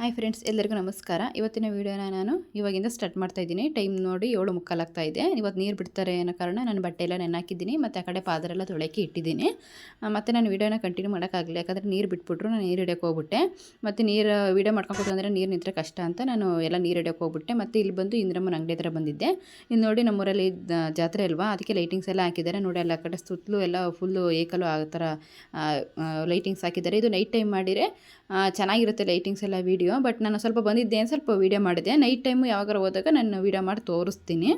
Hi friends, ಎಲ್ಲರಿಗೂ ನಮಸ್ಕಾರ. ಇವತ್ತಿನ ವೀಡಿಯೋನ ನಾನು ಇವಾಗಿಂದ ಸ್ಟಾರ್ಟ್ ಮಾಡ್ತಾ ಇದ್ದೀನಿ. ಟೈಮ್ ನೋಡಿ ಏಳು ಮುಕ್ಕಾಲಾಗ್ತಾ ಇದೆ. ಇವತ್ತು ನೀರು ಬಿಡ್ತಾರೆ ಅನ್ನೋ ಕಾರಣ ನಾನು ಬಟ್ಟೆ ಎಲ್ಲ ನೆನಾಕಿದ್ದೀನಿ ಮತ್ತು ಆ ಕಡೆ ಪಾದರೆಲ್ಲ ತೊಳೆಯೋಕ್ಕೆ ಇಟ್ಟಿದ್ದೀನಿ. ಮತ್ತು ನಾನು ವೀಡಿಯೋನ ಕಂಟಿನ್ಯೂ ಮಾಡೋಕ್ಕಾಗಲಿ ಯಾಕಂದರೆ ನೀರು ಬಿಟ್ಬಿಟ್ರು, ನಾನು ನೀರು ಹಿಡಿಯೋಕೆ ಹೋಗ್ಬಿಟ್ಟೆ. ಮತ್ತು ನೀರು, ವೀಡಿಯೋ ಮಾಡ್ಕೊಂಡು ಅಂದರೆ ನೀರು ನಿಂತರೆ ಕಷ್ಟ ಅಂತ ನಾನು ಎಲ್ಲ ನೀರು ಹಿಡಿಯೋಕೆ ಹೋಗ್ಬಿಟ್ಟೆ. ಮತ್ತು ಇಲ್ಲಿ ಬಂದು ಇಂದ್ರಮ್ಮನ ಅಂಗಡಿ ಹತ್ರ ಬಂದಿದ್ದೆ. ಇಲ್ಲಿ ನೋಡಿ ನಮ್ಮೂರಲ್ಲಿ ಜಾತ್ರೆ ಅಲ್ವಾ, ಅದಕ್ಕೆ ಲೈಟಿಂಗ್ಸ್ ಎಲ್ಲ ಹಾಕಿದ್ದಾರೆ. ನೋಡಿ ಎಲ್ಲ ಕಡೆ ಸುತ್ತಲೂ ಎಲ್ಲ ಫುಲ್ಲು ಏಕಲು ಆ ಥರ ಲೈಟಿಂಗ್ಸ್ ಹಾಕಿದ್ದಾರೆ. ಇದು ನೈಟ್ ಟೈಮ್ ಮಾಡಿದರೆ ಚೆನ್ನಾಗಿರುತ್ತೆ ಲೈಟಿಂಗ್ಸ್ ಎಲ್ಲ ವೀಡಿಯೋ ಬಟ್ ನಾನು ಸ್ವಲ್ಪ ಬಂದಿದ್ದೆ ಅಂತ ಸ್ವಲ್ಪ ವೀಡಿಯೋ ಮಾಡಿದೆ. ನೈಟ್ ಟೈಮು ಯಾವಾಗಾರ ಹೋದಾಗ ನಾನು ವೀಡಿಯೋ ಮಾಡಿ ತೋರಿಸ್ತೀನಿ.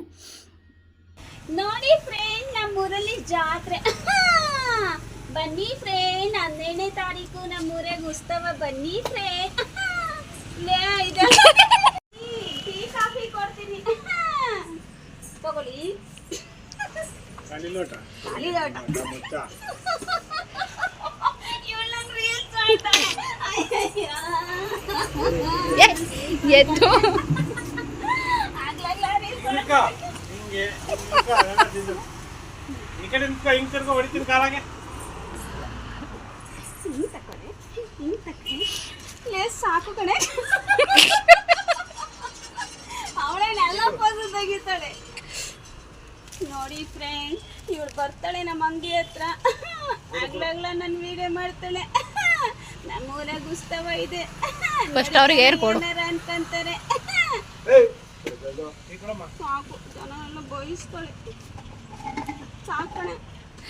ನೋಡಿ ಫ್ರೆಂಡ್ ನಮ್ಮೂರಲ್ಲಿ ಜಾತ್ರೆ. ಬನ್ನಿ ಫ್ರೆಂಡ್ ಹನ್ನೆರಡನೇ ತಾರೀಕು ನಮ್ಮೂರಾಗ ಉತ್ಸವ. ಬನ್ನಿ ಫ್ರೆಂಡ್ ಟೀ ಕಾಫಿ ಕೊಡ್ತೀನಿ. ತಗೊಳ್ಳಿ. ಲೇ ಸಾಕು ಕಣೆ. ಅವಳೇನೆಲ್ಲ ಪೋಸು ತೆಗಿತಾಳೆ. ನೋಡಿ ಫ್ರೆಂಡ್ ಇವಳು ಬರ್ತಾಳೆ ನಮ್ಮ ಅಂಗಿ ಹತ್ರ. ಆಗ್ಲಾಗ್ಲ ನಾನು ವಿಡಿಯೋ ಮಾಡ್ತಾಳೆ. ನಮ್ಮ ಊರಾಗ ಉತ್ಸವ ಇದೆ. First ಅವ್ರಿಗೆ ಏರ್ ಕೊಡು. ಅಂತಂತಾರೆ. ಸಾಕು ಜನ ಎಲ್ಲ ಬಯಸ್ತಾಳೆ ಸಾಕಣೆ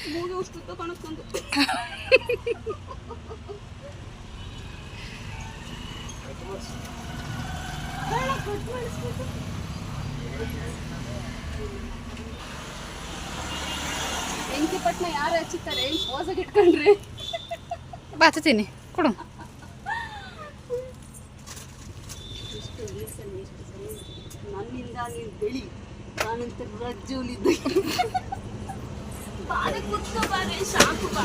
ಮೂಗಿ ಉಷ್ಟು ತಗೊಳಕ್ಕೊಂದು ಬೆಂಕಿ ಪಟ್ನ ಯಾರು ಹಚ್ಚುತ್ತಾರೆ ಹೋಸಾಗಿ ಇಟ್ಕೊಂಡ್ರಿ? ಬಾಚತೀನಿ ಕೊಡು ಎಷ್ಟು ವಯಸ್ಸಲ್ಲಿ ಎಷ್ಟು ಸರಿ ನನ್ನಿಂದ ನೀನು ಬೆಳಿ. ನಾನಂತ ರಜ್ಜುಲಿದ್ದ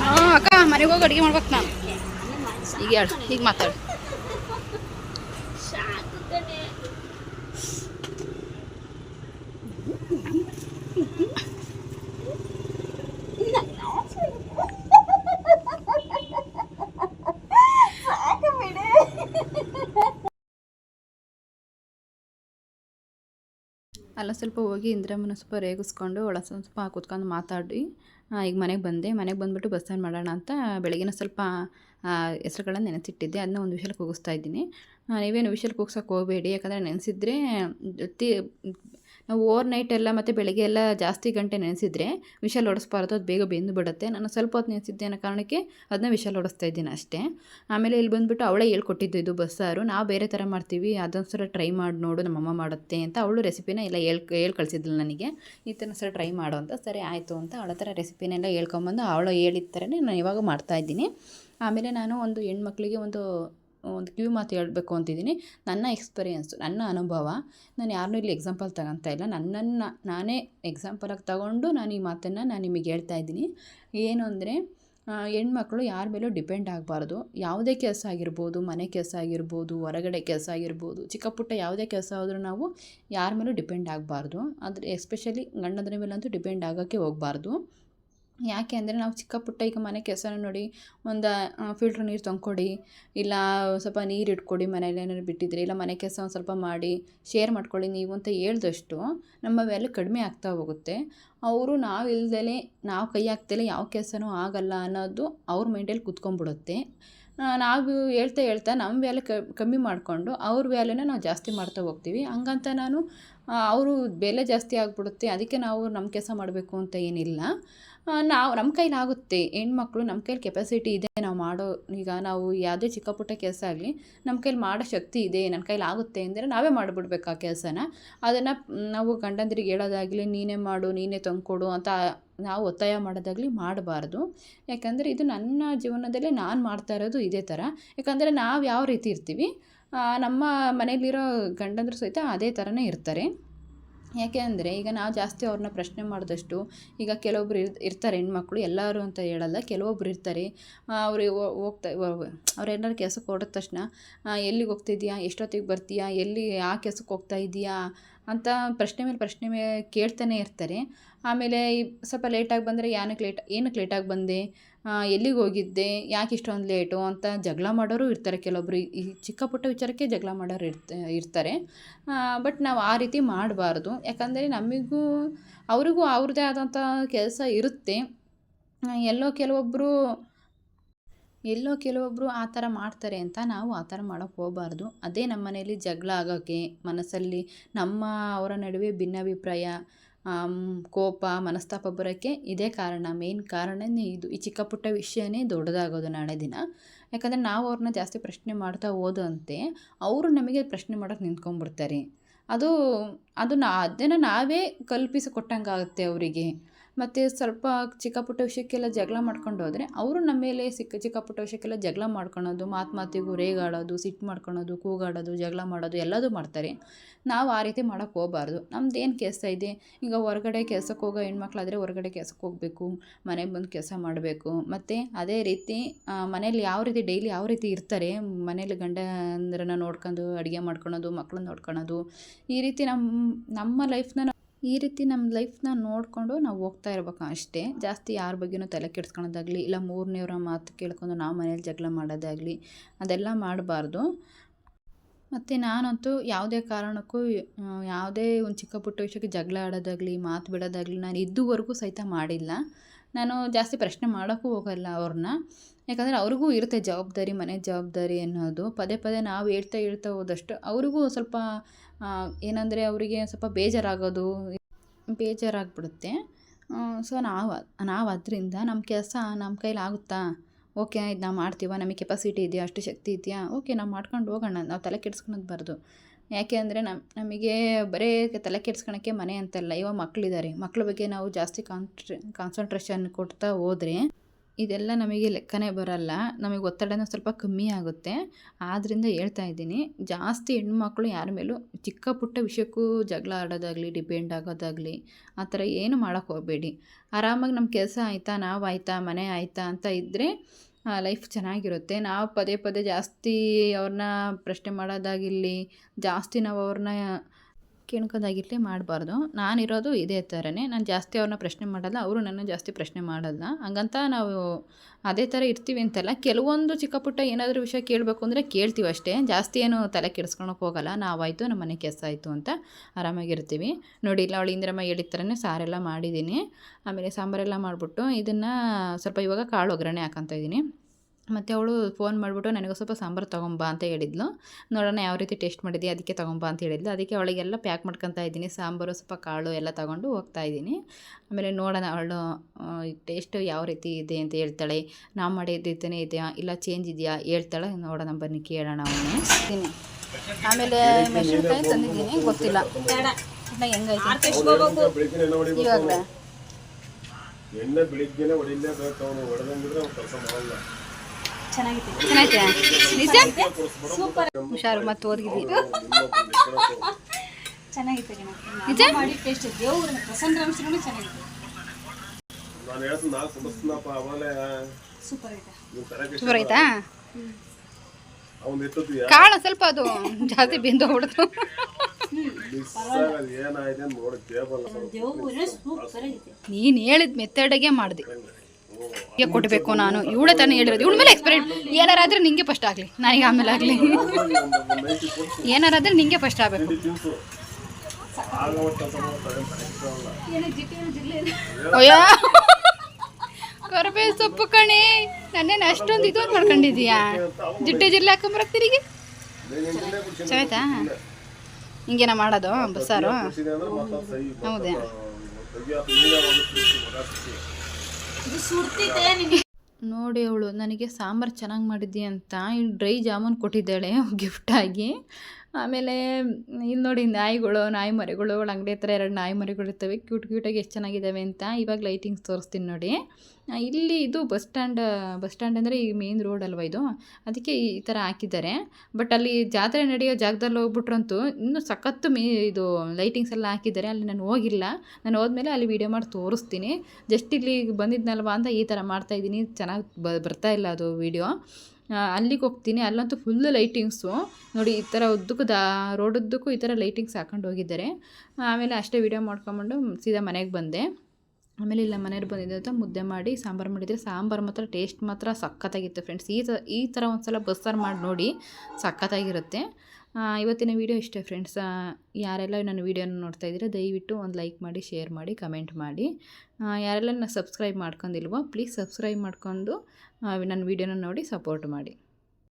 ಹಾಂ ಅಕ್ಕ ಮನೆಗೆ ಹೋಗಿ ಅಡುಗೆ ಮಾಡ್ಬೇಕು ನಾನು. ಈಗ ಹೇಳು ಈಗ ಮಾತಾಡು ಸಾಕು ಕಣೆ ಸಾಕು ಬಿಡೆ ಅಲ್ಲ, ಸ್ವಲ್ಪ ಹೋಗಿ ಇಂದ್ರಮ್ಮನ ಸ್ವಲ್ಪ ರೇಗಿಸ್ಕೊಂಡು ಒಳ ಸ್ವಲ್ಪ ಕೂತ್ಕೊಂಡು ಮಾತಾಡಿ. ಈಗ ಮನೆಗೆ ಬಂದೆ. ಮನೆಗೆ ಬಂದುಬಿಟ್ಟು ಬಸ್ಸಾರು ಮಾಡೋಣ ಅಂತ ಬೆಳಗಿನ ಸ್ವಲ್ಪ ಹೆಸ್ರುಗಳನ್ನ ನೆನೆಸಿಟ್ಟಿದ್ದೆ. ಅದನ್ನ ಒಂದು ವಿಷಲ್ ಕೂಗಿಸ್ತಾ ಇದ್ದೀನಿ. ನೀವೇನು ವಿಷಲ್ ಕೂಗ್ಸೋಕೆ ಹೋಗಬೇಡಿ. ಯಾಕಂದರೆ ನೆನೆಸಿದ್ರೆ, ತಿ ನಾವು ಓವರ್ ನೈಟ್ ಎಲ್ಲ ಮತ್ತು ಬೆಳಗ್ಗೆ ಎಲ್ಲ ಜಾಸ್ತಿ ಗಂಟೆ ನೆನೆಸಿದ್ರೆ ವಿಷಲ್ ಹೊಡಿಸ್ಬಾರ್ದು ಅದು ಬೇಗ ಬೆಂದು ಬಿಡುತ್ತೆ. ನಾನು ಸ್ವಲ್ಪ ಹೊತ್ತು ನೆನೆಸಿದ್ದೆ ಅನ್ನೋ ಕಾರಣಕ್ಕೆ ಅದನ್ನ ವಿಷಲ್ ಹೊಡಿಸ್ತಾ ಇದ್ದೀನಿ ಅಷ್ಟೇ. ಆಮೇಲೆ ಇಲ್ಲಿ ಬಂದುಬಿಟ್ಟು ಅವಳೇ ಹೇಳ್ಕೊಟ್ಟಿದ್ದು ಇದು ಬಸ್ಸಾರು. ನಾವು ಬೇರೆ ಥರ ಮಾಡ್ತೀವಿ ಅದೊಂದು ಟ್ರೈ ಮಾಡಿ ನೋಡು, ನಮ್ಮಮ್ಮ ಮಾಡುತ್ತೆ ಅಂತ ಅವಳು ರೆಸಿಪಿನ ಎಲ್ಲ ಹೇಳ್, ಹೇಳಿ ಕಳಿಸಿದ್ಲು ನನಗೆ. ಈ ಥರ ಸಲ ಟ್ರೈ ಮಾಡು ಅಂತ, ಸರಿ ಆಯಿತು ಅಂತ ಅವಳ ಥರ ರೆಸಿಪಿನೆಲ್ಲ ಹೇಳ್ಕೊಂಬಂದು ಅವಳು ಹೇಳಿದ ಥರನೇ ನಾನು ಇವಾಗ ಮಾಡ್ತಾಯಿದ್ದೀನಿ ಆಮೇಲೆ ನಾನು ಒಂದು ಹೆಣ್ಮಕ್ಳಿಗೆ ಒಂದು ಒಂದು ಕಿವಿ ಮಾತು ಹೇಳಬೇಕು ಅಂತಿದ್ದೀನಿ. ನನ್ನ ಎಕ್ಸ್ಪೀರಿಯೆನ್ಸು ನನ್ನ ಅನುಭವ. ನಾನು ಯಾರನ್ನೂ ಇಲ್ಲಿ ಎಕ್ಸಾಂಪಲ್ ತಗೊತಾ ಇಲ್ಲ. ನನ್ನನ್ನು ನಾನೇ ಎಕ್ಸಾಂಪಲಾಗಿ ತಗೊಂಡು ನಾನು ಈ ಮಾತನ್ನು ನಾನು ನಿಮಗೆ ಹೇಳ್ತಾ ಇದ್ದೀನಿ. ಏನು ಅಂದರೆ ಹೆಣ್ಮಕ್ಳು ಯಾರ ಮೇಲೂ ಡಿಪೆಂಡ್ ಆಗಬಾರ್ದು. ಯಾವುದೇ ಕೆಲಸ ಆಗಿರ್ಬೋದು, ಮನೆ ಕೆಲಸ ಆಗಿರ್ಬೋದು, ಹೊರಗಡೆ ಕೆಲಸ ಆಗಿರ್ಬೋದು, ಚಿಕ್ಕ ಪುಟ್ಟ ಯಾವುದೇ ಕೆಲಸ ಆದರೂ ನಾವು ಯಾರ ಮೇಲೂ ಡಿಪೆಂಡ್ ಆಗಬಾರ್ದು. ಆದರೆ ಎಸ್ಪೆಷಲಿ ಗಂಡಂದ್ರ ಮೇಲಂತೂ ಡಿಪೆಂಡ್ ಆಗೋಕ್ಕೆ ಹೋಗಬಾರ್ದು. ಯಾಕೆ ಅಂದರೆ ನಾವು ಚಿಕ್ಕ ಪುಟ್ಟ ಈಗ ಮನೆ ಕೆಲಸನ ನೋಡಿ ಒಂದು ಫಿಲ್ಟ್ರ್ ನೀರು ತಂದ್ಕೊಡಿ, ಇಲ್ಲ ಸ್ವಲ್ಪ ನೀರು ಇಟ್ಕೊಡಿ ಮನೇಲಿ ಏನಾದ್ರು ಬಿಟ್ಟಿದ್ರೆ, ಇಲ್ಲ ಮನೆ ಕೆಲಸ ಒಂದು ಸ್ವಲ್ಪ ಮಾಡಿ ಶೇರ್ ಮಾಡ್ಕೊಳ್ಳಿ ನೀವು ಅಂತ ಹೇಳ್ದಷ್ಟು ನಮ್ಮ ವ್ಯಾಲ್ಯೂ ಕಡಿಮೆ ಆಗ್ತಾ ಹೋಗುತ್ತೆ. ಅವರು ನಾವು ಇಲ್ದಲೇ, ನಾವು ಕೈ ಹಾಕ್ದಲೇ ಯಾವ ಕೆಲಸನೂ ಆಗಲ್ಲ ಅನ್ನೋದು ಅವ್ರ ಮೈಂಡಲ್ಲಿ ಕುತ್ಕೊಂಡ್ಬಿಡುತ್ತೆ. ನಾವು ಹೇಳ್ತಾ ಹೇಳ್ತಾ ನಮ್ಮ ವ್ಯಾಲ್ಯೂ ಕಮ್ಮಿ ಮಾಡಿಕೊಂಡು ಅವ್ರ ವ್ಯಾಲ್ಯೂನ ನಾವು ಜಾಸ್ತಿ ಮಾಡ್ತಾ ಹೋಗ್ತೀವಿ. ಹಂಗಂತ ನಾನು ಅವರು ಬೆಲೆ ಜಾಸ್ತಿ ಆಗಿಬಿಡುತ್ತೆ, ಅದಕ್ಕೆ ನಾವು ನಮ್ಮ ಕೆಲಸ ಮಾಡಬೇಕು ಅಂತ ಏನಿಲ್ಲ. ನಾವು ನಮ್ಮ ಕೈಲಾಗುತ್ತೆ ಹೆಣ್ಮಕ್ಳು ನಮ್ಮ ಕೈಲಿ ಕೆಪಾಸಿಟಿ ಇದೆ, ನಾವು ಮಾಡೋ, ಈಗ ನಾವು ಯಾವುದೇ ಚಿಕ್ಕ ಪುಟ್ಟ ಕೆಲಸ ಆಗಲಿ ನಮ್ಮ ಕೈಲಿ ಮಾಡೋ ಶಕ್ತಿ ಇದೆ ನನ್ನ ಕೈಲಿ ಆಗುತ್ತೆ ಅಂದರೆ ನಾವೇ ಮಾಡಿಬಿಡ್ಬೇಕು ಆ ಕೆಲಸನ. ಅದನ್ನು ನಾವು ಗಂಡಂದಿರಿಗೆ ಹೇಳೋದಾಗಲಿ, ನೀನೇ ಮಾಡು, ನೀನೇ ತಂದ್ಕೊಡು ಅಂತ ನಾವು ಒತ್ತಾಯ ಮಾಡೋದಾಗಲಿ ಮಾಡಬಾರ್ದು. ಯಾಕಂದರೆ ಇದು ನನ್ನ ಜೀವನದಲ್ಲೇ ನಾನು ಮಾಡ್ತಾ ಇರೋದು ಇದೇ ಥರ ಯಾಕಂದರೆ ನಾವು ಯಾವ ರೀತಿ ಇರ್ತೀವಿ ನಮ್ಮ ಮನೆಯಲ್ಲಿರೋ ಗಂಡಂದರು ಸಹಿತ ಅದೇ ಥರನೇ ಇರ್ತಾರೆ. ಯಾಕೆ ಅಂದರೆ ಈಗ ನಾವು ಜಾಸ್ತಿ ಅವ್ರನ್ನ ಪ್ರಶ್ನೆ ಮಾಡಿದಷ್ಟು ಈಗ ಕೆಲವೊಬ್ರು ಇರ್, ಇರ್ತಾರೆ ಹೆಣ್ಮಕ್ಳು ಎಲ್ಲರೂ ಅಂತ ಹೇಳಲ್ಲ, ಕೆಲವೊಬ್ರು ಇರ್ತಾರೆ. ಅವ್ರಿಗೆ ಹೋಗ್ತಾ ಅವ್ರೇನಾರು ಕೆಲಸಕ್ಕೆ ಹೊರಟ ತಕ್ಷಣ ಎಲ್ಲಿಗೆ ಹೋಗ್ತಿದ್ಯಾ, ಎಷ್ಟೊತ್ತಿಗೆ ಬರ್ತೀಯಾ, ಎಲ್ಲಿ, ಆ ಕೆಲಸಕ್ಕೆ ಹೋಗ್ತಾ ಇದೆಯಾ ಅಂತ ಪ್ರಶ್ನೆ ಮೇಲೆ ಪ್ರಶ್ನೆ ಮೇಲೆ ಕೇಳ್ತಾನೆ ಇರ್ತಾರೆ. ಆಮೇಲೆ ಸ್ವಲ್ಪ ಲೇಟಾಗಿ ಬಂದರೆ ಯಾನಕ್ಕೆ ಲೇಟ್ ಏನಕ್ಕೆ ಲೇಟಾಗಿ ಬಂದೆ ಎಲ್ಲಿಗೆ ಹೋಗಿದ್ದೆ? ಯಾಕೆ ಇಷ್ಟೊಂದು ಲೇಟು? ಅಂತ ಜಗಳ ಮಾಡೋರು ಇರ್ತಾರೆ. ಕೆಲವೊಬ್ರು ಈ ಚಿಕ್ಕ ಪುಟ್ಟ ವಿಚಾರಕ್ಕೆ ಜಗಳ ಮಾಡೋರು ಇರ್ತ, ಇರ್ತಾರೆ. ಬಟ್ ನಾವು ಆ ರೀತಿ ಮಾಡಬಾರ್ದು. ಯಾಕಂದರೆ ನಮಗೂ, ಅವ್ರಿಗೂ ಅವ್ರದ್ದೇ ಆದಂಥ ಕೆಲಸ ಇರುತ್ತೆ. ಎಲ್ಲೋ ಕೆಲವೊಬ್ಬರು ಎಲ್ಲೋ ಕೆಲವೊಬ್ಬರು ಆ ಥರ ಮಾಡ್ತಾರೆ ಅಂತ ನಾವು ಆ ಥರ ಮಾಡೋಕ್ಕೆ ಹೋಗಬಾರ್ದು. ಅದೇ ನಮ್ಮ ಮನೇಲಿ ಜಗಳ ಆಗೋಕ್ಕೆ ಮನಸ್ಸಲ್ಲಿ ನಮ್ಮ ಅವರ ನಡುವೆ ಭಿನ್ನಾಭಿಪ್ರಾಯ ಕೋಪ, ಮನಸ್ತಾಪ ಬರೋಕ್ಕೆ ಇದೇ ಕಾರಣ. ಮೇನ್ ಕಾರಣನೇ ಇದು ಈ ಚಿಕ್ಕ ಪುಟ್ಟ ವಿಷಯನೇ ದೊಡ್ಡದಾಗೋದು ನಾಳೆ ದಿನ. ಯಾಕಂದರೆ ನಾವು ಅವ್ರನ್ನ ಜಾಸ್ತಿ ಪ್ರಶ್ನೆ ಮಾಡ್ತಾ ಹೋದಂತೆ ಅವರು ನಮಗೆ ಪ್ರಶ್ನೆ ಮಾಡೋಕ್ಕೆ ನಿಂತ್ಕೊಂಡ್ಬಿಡ್ತಾರೆ. ಅದು ಅದು ನಾ, ಅದನ್ನು ನಾವೇ ಕಲ್ಪಿಸಿ ಕೊಟ್ಟಂಗೆ ಆಗುತ್ತೆ ಅವರಿಗೆ. ಮತ್ತು ಸ್ವಲ್ಪ ಚಿಕ್ಕ ಪುಟ್ಟ ವಿಷಯಕ್ಕೆಲ್ಲ ಜಗಳ ಮಾಡ್ಕೊಂಡು ಹೋದರೆ ಅವರು ನಮ್ಮ ಮೇಲೆ ಸಿಕ್ಕ ಚಿಕ್ಕ ಪುಟ್ಟ ವಿಷಯಕ್ಕೆಲ್ಲ ಜಗಳ ಮಾಡ್ಕೊಳೋದು, ಮಾತು ಮಾತಿಗೂ ರೇಗಾಡೋದು ಸಿಟ್ಟು ಮಾಡ್ಕೊಳೋದು, ಕೂಗಾಡೋದು, ಜಗಳ ಮಾಡೋದು ಎಲ್ಲದೂ ಮಾಡ್ತಾರೆ. ನಾವು ಆ ರೀತಿ ಮಾಡೋಕ್ಕೆ ಹೋಗಬಾರ್ದು. ನಮ್ದು ಏನು ಕೆಲಸ ಇದೆ? ಈಗ ಹೊರಗಡೆ ಕೆಲಸಕ್ಕೆ ಹೋಗೋ ಹೆಣ್ಮಕ್ಳಾದರೆ ಹೊರಗಡೆ ಕೆಲಸಕ್ಕೆ ಹೋಗಬೇಕು, ಮನೆಗೆ ಬಂದು ಕೆಲಸ ಮಾಡಬೇಕು. ಮತ್ತು ಅದೇ ರೀತಿ ಮನೇಲಿ ಯಾವ ರೀತಿ, ಡೈಲಿ ಯಾವ ರೀತಿ ಇರ್ತಾರೆ? ಮನೇಲಿ ಗಂಡಂದ್ರನ್ನ ನೋಡ್ಕೊಂಡು ಅಡುಗೆ ಮಾಡ್ಕೊಳೋದು ಮಕ್ಕಳನ್ನ ನೋಡ್ಕೊಳೋದು, ಈ ರೀತಿ ನಮ್ಮ ನಮ್ಮ ಲೈಫ್ನ ಈ ರೀತಿ ನಮ್ಮ ಲೈಫ್ನ ನೋಡಿಕೊಂಡು ನಾವು ಹೋಗ್ತಾ ಇರ್ಬೇಕು ಅಷ್ಟೇ. ಜಾಸ್ತಿ ಯಾರ ಬಗ್ಗೆನೂ ತಲೆ ಕೆಡ್ಸ್ಕೊಳೋದಾಗಲಿ, ಇಲ್ಲ ಮೂರನೇವ್ರ ಮಾತು ಕೇಳ್ಕೊಂಡು ನಾವು ಮನೇಲಿ ಜಗಳ ಮಾಡೋದಾಗಲಿ, ಅದೆಲ್ಲ ಮಾಡಬಾರ್ದು. ಮತ್ತು ನಾನಂತೂ ಯಾವುದೇ ಕಾರಣಕ್ಕೂ ಯಾವುದೇ ಒಂದು ಚಿಕ್ಕ ಪುಟ್ಟ ವಿಷಯಕ್ಕೆ ಜಗಳ ಆಡೋದಾಗಲಿ, ಮಾತು ಬಿಡೋದಾಗಲಿ ನಾನು ಇದುವರೆಗೂ ಸಹಿತ ಮಾಡಿಲ್ಲ. ನಾನು ಜಾಸ್ತಿ ಪ್ರಶ್ನೆ ಮಾಡೋಕ್ಕೂ ಹೋಗಲ್ಲ ಅವ್ರನ್ನ ಯಾಕಂದರೆ ಅವ್ರಿಗೂ ಇರುತ್ತೆ ಜವಾಬ್ದಾರಿ, ಮನೆ ಜವಾಬ್ದಾರಿ ಅನ್ನೋದು. ಪದೇ ಪದೇ ನಾವು ಹೇಳ್ತಾ ಹೇಳ್ತಾ ಹೋದಷ್ಟು ಅವ್ರಿಗೂ ಸ್ವಲ್ಪ ಏನಂದರೆ ಅವರಿಗೆ ಸ್ವಲ್ಪ ಬೇಜಾರಾಗೋದು, ಬೇಜಾರಾಗ್ಬಿಡುತ್ತೆ. ಸೊ ನಾವು ನಾವು ಅದರಿಂದ ನಮ್ಮ ಕೆಲಸ ನಮ್ಮ ಕೈಲಿ ಆಗುತ್ತಾ? ಓಕೆ, ಇದು ನಾವು ಮಾಡ್ತೀವ? ನಮಗೆ ಕೆಪಾಸಿಟಿ ಇದೆಯಾ? ಅಷ್ಟು ಶಕ್ತಿ ಇದೆಯಾ? ಓಕೆ, ನಾವು ಮಾಡ್ಕೊಂಡು ಹೋಗೋಣ. ನಾವು ತಲೆ ಕೆಡ್ಸ್ಕೊಳೋದು ಬಾರ್ದು. ಯಾಕೆ ಅಂದರೆ ನಮ್ಮ ನಮಗೆ ಬರೀ ತಲೆ ಕೆಡ್ಸ್ಕೊಳಕ್ಕೆ ಮನೆ ಅಂತಲ್ಲ, ಇವಾಗ ಮಕ್ಕಳಿದ್ದಾರೆ ಮಕ್ಳ ಬಗ್ಗೆ ನಾವು ಜಾಸ್ತಿ ಕಾನ್ಟ್ರೆ ಕಾನ್ಸಂಟ್ರೇಷನ್ ಕೊಡ್ತಾ ಹೋದರೆ ಇದೆಲ್ಲ ನಮಗೆ ಲೆಕ್ಕನೇ ಬರಲ್ಲ. ನಮಗೆ ಒತ್ತಡನೂ ಸ್ವಲ್ಪ ಕಮ್ಮಿ ಆಗುತ್ತೆ. ಆದ್ದರಿಂದ ಹೇಳ್ತಾ ಇದ್ದೀನಿ, ಜಾಸ್ತಿ ಹೆಣ್ಣು ಮಕ್ಕಳು ಯಾರ ಮೇಲೂ ಚಿಕ್ಕ ಪುಟ್ಟ ವಿಷಯಕ್ಕೂ ಜಗಳ ಆಡೋದಾಗಲಿ, ಡಿಪೆಂಡ್ ಆಗೋದಾಗಲಿ, ಆ ಥರ ಏನು ಮಾಡೋಕ್ಕೆ ಹೋಗಬೇಡಿ. ಆರಾಮಾಗಿ ನಮ್ಮ ಕೆಲಸ ಆಯಿತಾ, ನಾವು ಆಯಿತಾ, ಮನೆ ಆಯಿತಾ ಅಂತ ಇದ್ದರೆ ಲೈಫ್ ಚೆನ್ನಾಗಿರುತ್ತೆ. ನಾವು ಪದೇ ಪದೇ ಜಾಸ್ತಿ ಅವ್ರನ್ನ ಪ್ರಶ್ನೆ ಮಾಡೋದಾಗಿರಲಿ, ಜಾಸ್ತಿ ನಾವು ಅವ್ರನ್ನ ಕೇಳ್ಕೋದಾಗಿರಲಿ ಮಾಡಬಾರ್ದು. ನಾನಿರೋದು ಇದೇ ಥರನೇ. ನಾನು ಜಾಸ್ತಿ ಅವ್ರನ್ನ ಪ್ರಶ್ನೆ ಮಾಡಲ್ಲ. ಅವರು ನನ್ನ ಜಾಸ್ತಿ ಪ್ರಶ್ನೆ ಮಾಡಲ್ಲ. ಹಂಗಂತ ನಾವು ಅದೇ ಥರ ಇರ್ತೀವಿ ಅಂತಲ್ಲ. ಕೆಲವೊಂದು ಚಿಕ್ಕ ಪುಟ್ಟ ಏನಾದರೂ ವಿಷಯ ಕೇಳಬೇಕು ಅಂದರೆ ಕೇಳ್ತೀವಿ ಅಷ್ಟೇ. ಜಾಸ್ತಿ ಏನು ತಲೆ ಕೆಡಿಸ್ಕೊಳಕ್ಕೆ ಹೋಗಲ್ಲ. ನಾವಾಯಿತು ನಮ್ಮ ಮನೆ ಕೆಲಸ ಆಯಿತು ಅಂತ ಆರಾಮಾಗಿರ್ತೀವಿ. ನೋಡಿ, ಇಲ್ಲ, ಅವಳು ಇಂದಿರಮ್ಮ ಹೇಳಿದ ಥರನೇ ಸಾರೆಲ್ಲ ಮಾಡಿದ್ದೀನಿ. ಆಮೇಲೆ ಸಾಂಬಾರೆಲ್ಲ ಮಾಡಿಬಿಟ್ಟು ಇದನ್ನು ಸ್ವಲ್ಪ ಇವಾಗ ಕಾಳು ಒಗ್ಗರಣೆ ಹಾಕೊತ ಇದ್ದೀನಿ. ಮತ್ತು ಅವಳು ಫೋನ್ ಮಾಡಿಬಿಟ್ಟು ನನಗೆ ಸ್ವಲ್ಪ ಸಾಂಬಾರು ತೊಗೊಂಬಾ ಅಂತ ಹೇಳಿದ್ಲು. ನೋಡೋಣ ಯಾವ ರೀತಿ ಟೇಸ್ಟ್ ಮಾಡಿದ್ದೆ ಅದಕ್ಕೆ ತೊಗೊಂಬಾ ಅಂತ ಹೇಳಿದ್ಲು. ಅದಕ್ಕೆ ಅವಳಿಗೆಲ್ಲ ಪ್ಯಾಕ್ ಮಾಡ್ಕೊತಾ ಇದ್ದೀನಿ. ಸಾಂಬಾರು ಸ್ವಲ್ಪ ಕಾಳು ಎಲ್ಲ ತೊಗೊಂಡು ಹೋಗ್ತಾ ಇದ್ದೀನಿ. ಆಮೇಲೆ ನೋಡೋಣ ಅವಳು ಟೇಸ್ಟು ಯಾವ ರೀತಿ ಇದೆ ಅಂತ ಹೇಳ್ತಾಳೆ. ನಾವು ಮಾಡಿದ್ದೇನೆ ಇದೆಯಾ ಇಲ್ಲ ಚೇಂಜ್ ಇದೆಯಾ ಹೇಳ್ತಾಳೆ. ನೋಡೋಣ ಬನ್ನಿ ಕೇಳೋಣ ಅವ್ನು ಇದ್ದೀನಿ. ಆಮೇಲೆ ಮೆಣಸಿನ್ಕಾಯಿ ತಂದಿದ್ದೀನಿ. ಗೊತ್ತಿಲ್ಲ. ಹೆಂಗಾಯ್ತು? ಇವಾಗಲೇ ಎಣ್ಣೆ ಬೆಳಿಗ್ಗೆನೆ ಹೊಡಿಲೇಬೇಕು ಅವನು. ಹೊಡೆದಂಗಿದ್ರೆ ಅವ್ನು ಕೆಲಸ ಮಾಡಲ್ಲ. ಚೆನ್ನಾಗಿದೆ ನಿಜ? ಹುಷಾರು ಮತ್ತೆ ಓದ್ಗಿದ್ದಿ. ಚೆನ್ನಾಗಿತ್ತು ನಿಜ? ಮಾಡಿ ಟೇಸ್ಟ್ ದೇವ್ರ ಪ್ರಸನ್ನ ಅಂಶನೂ ಚೆನ್ನಾಗಿತ್ತು. ನಾನು ಹೇಳ್ತೀನಿ ನಾಲ್ಕು ಕುಡಿಸ್ತೀನಪ್ಪ ಆಮೇಲೆ ಸೂಪರ್ ಐತೆ. ಸೂಪರ್ ಆಯ್ತಾ ಅವ್ನು ಎತ್ತುತ್ತೀಯ? ಕಾಳು ಸ್ವಲ್ಪ ಅದು ಜಾಸ್ತಿ ಬಿಂದು ಹೊಡೆದು. ನೀನು ಹೇಳಿದ ಮೆಥಡಗೆ ಮಾಡಿದೆ. ಈಗ ಕೊಡಬೇಕು ನಾನು. ಇವಳೆ ತಾನೇ ಹೇಳಿರೋದು. ಇವಳ ಮೇಲೆ ಎಕ್ಸ್ಪೆರಿಮೆಂಟ್ ಏನಾರಾದ್ರೆ ನಿಂಗೆ ಫಸ್ಟ್ ಆಗಲಿ. ನನಗೆ ಆಮೇಲೆ ಆಗಲಿ. ಏನಾರಾದ್ರೆ ನಿಂಗೆ ಫಸ್ಟ್ ಆಗಬೇಕು. ಅಯ್ಯೋ. ಕರ್ಬೇವು ಸೊಪ್ಪು ಕಣೆ. ನನ್ನೇನು ಅಷ್ಟೊಂದು ಇದು ಮಾಡ್ಕೊಂಡಿದೀಯಾ ಜಿಟ್ಟೆ ಜಿಲ್ಲೆ ಹಾಕೊಂಬರಕ್ ತಿರುಗಿ. ಚೆನ್ನಾಯ್ತಾ ಹಿಂಗೇನ ಮಾಡೋದು, ಬಸ್ಸಾರು? ಹೌದಾ? ನೋಡಿ ಅವಳು ನನಗೆ ಸಾಂಬಾರು ಚೆನ್ನಾಗಿ ಮಾಡಿದ್ದಿ ಅಂತ ಡ್ರೈ ಜಾಮೂನ್ ಕೊಟ್ಟಿದ್ದಾಳೆ ಗಿಫ್ಟಾಗಿ ಆಮೇಲೆ ಇಲ್ಲಿ ನೋಡಿ ನಾಯಿಗಳು, ನಾಯಿ ಮರಿಗಳು ಅಂಗಡಿ ಹತ್ರ ಎರಡು ನಾಯಿ ಮರಿಗಳು ಇರ್ತವೆ. ಕ್ಯೂಟ್ ಕ್ಯೂಟಾಗಿ ಎಷ್ಟು ಚೆನ್ನಾಗಿದ್ದಾವೆ ಅಂತ ಇವಾಗ ಲೈಟಿಂಗ್ಸ್ ತೋರಿಸ್ತೀನಿ ನೋಡಿ. ಇಲ್ಲಿ ಇದು ಬಸ್ ಸ್ಟ್ಯಾಂಡ್ ಬಸ್ ಸ್ಟ್ಯಾಂಡ್ ಅಂದರೆ ಈ ಮೇನ್ ರೋಡ್ ಅಲ್ವ ಇದು? ಅದಕ್ಕೆ ಈ ಥರ ಹಾಕಿದ್ದಾರೆ. ಬಟ್ ಅಲ್ಲಿ ಜಾತ್ರೆ ನಡೆಯೋ ಜಾಗದಲ್ಲಿ ಹೋಗ್ಬಿಟ್ರಂತೂ ಇನ್ನೂ ಸಖತ್ತು ಮೇ, ಇದು ಲೈಟಿಂಗ್ಸ್ ಎಲ್ಲ ಹಾಕಿದ್ದಾರೆ. ಅಲ್ಲಿ ನಾನು ಹೋಗಿಲ್ಲ. ನಾನು ಹೋದ್ಮೇಲೆ ಅಲ್ಲಿ ವೀಡಿಯೋ ಮಾಡಿ ತೋರಿಸ್ತೀನಿ. ಜಸ್ಟ್ ಇಲ್ಲಿ ಬಂದಿದ್ನಲ್ವಾ ಅಂತ ಈ ಥರ ಮಾಡ್ತಾಯಿದ್ದೀನಿ ಚೆನ್ನಾಗಿ ಬರ್ತಾ ಇಲ್ಲ ಅದು ವೀಡಿಯೋ. ಅಲ್ಲಿಗೆ ಹೋಗ್ತೀನಿ. ಅಲ್ಲಂತೂ ಫುಲ್ ಲೈಟಿಂಗ್ಸು ನೋಡಿ, ಈ ಥರ ಉದ್ದಕ್ಕೂ ದಾ ರೋಡ್ ಉದ್ದಕ್ಕೂ ಈ ಥರ ಲೈಟಿಂಗ್ಸ್ ಹಾಕೊಂಡು ಹೋಗಿದ್ದಾರೆ. ಆಮೇಲೆ ಅಷ್ಟೇ ವೀಡಿಯೋ ಮಾಡ್ಕೊಂಬಂಡು ಸೀದಾ ಮನೆಗೆ ಬಂದೆ. ಆಮೇಲೆ ಇಲ್ಲ, ಮನೆಯವ್ರು ಬಂದಿದ್ದೆ ಅಂತ ಮುದ್ದೆ ಮಾಡಿ, ಸಾಂಬಾರು ಮಾಡಿದರೆ ಸಾಂಬಾರು ಮಾತ್ರ ಟೇಸ್ಟ್ ಮಾತ್ರ ಸಖತ್ತಾಗಿತ್ತು ಫ್ರೆಂಡ್ಸ್ ಈ ಥರ ಈ ಥರ ಒಂದು ಸಲ ಬಸ್ಸಾರು ಮಾಡಿ ನೋಡಿ ಸಖತ್ತಾಗಿರುತ್ತೆ. ಇವತ್ತಿನ ವೀಡಿಯೋ ಇಷ್ಟೇ ಫ್ರೆಂಡ್ಸ್ ಯಾರೆಲ್ಲ ನನ್ನ ವೀಡಿಯೋನ ನೋಡ್ತಾ ಇದ್ದೀರಾ, ದಯವಿಟ್ಟು ಒಂದು ಲೈಕ್ ಮಾಡಿ ಶೇರ್ ಮಾಡಿ ಕಮೆಂಟ್ ಮಾಡಿ. ಯಾರೆಲ್ಲ ನಾನು ಸಬ್ಸ್ಕ್ರೈಬ್ ಮಾಡ್ಕೊಂಡಿಲ್ವೋ ಪ್ಲೀಸ್ ಸಬ್ಸ್ಕ್ರೈಬ್ ಮಾಡ್ಕೊಂಡು ನನ್ನ ವೀಡಿಯೋನ ನೋಡಿ ಸಪೋರ್ಟ್ ಮಾಡಿ.